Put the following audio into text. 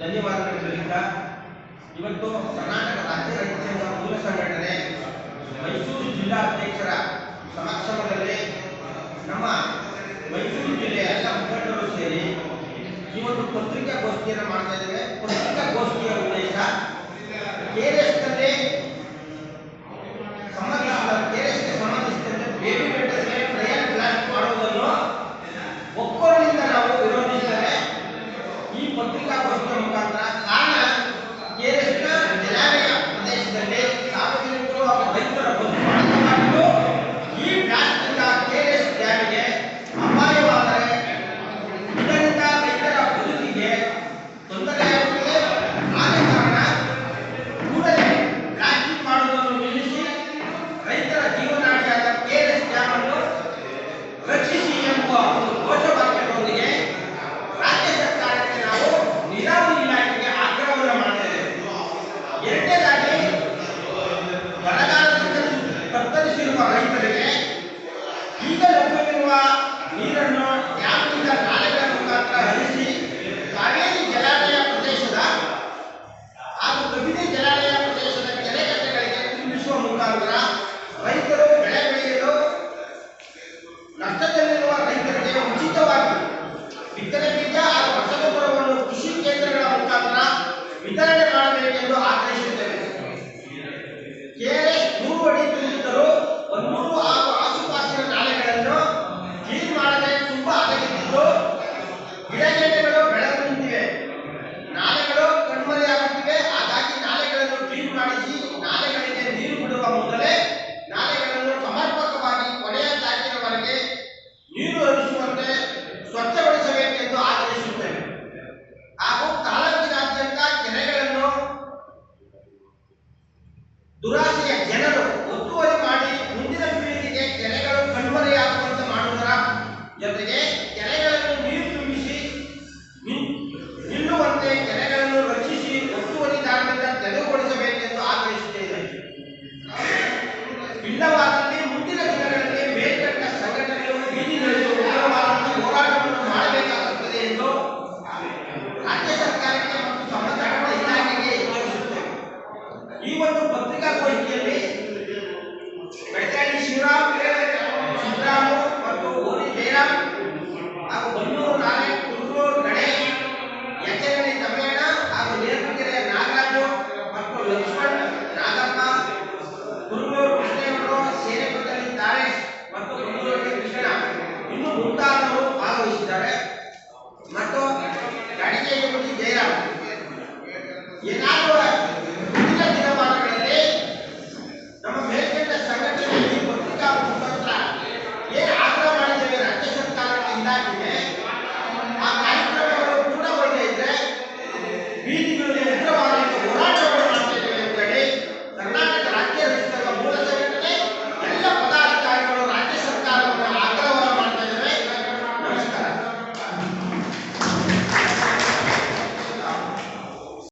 ಧನ್ಯವಾದಗಳು ಸಲ್ಲಿಸ್ತಾ ಇವತ್ತು ಕರ್ನಾಟಕ ರಾಜ್ಯ ರೈತರ ಮೈಸೂರು ಜಿಲ್ಲಾ ಅಧ್ಯಕ್ಷರ ಸಮಕ್ಷಮದಲ್ಲಿ ನಮ್ಮ ಮೈಸೂರು ಜಿಲ್ಲೆಯ ಎಲ್ಲ ಮುಖಂಡರು ಸೇರಿ ಈ ಒಂದು ಪತ್ರಿಕಾಗೋಷ್ಠಿಯನ್ನು ಮಾಡ್ತಾ ಇದ್ದೇವೆ. ಪತ್ರಿಕಾಗೋಷ್ಠಿಯ ಉದ್ದೇಶ ಬೇರೆ ದುರಾಸೆಯ ಜನರು ಒತ್ತುವರಿ ಮಾಡಿ ಮುಂದಿನ ಪೀಳಿಗೆಗೆ ಕೆರೆಗಳು ಕಣ್ಮರೆಯಾಗುವಂತೆ ಮಾಡುವುದರ ಜೊತೆಗೆ ಏನಾದರೂ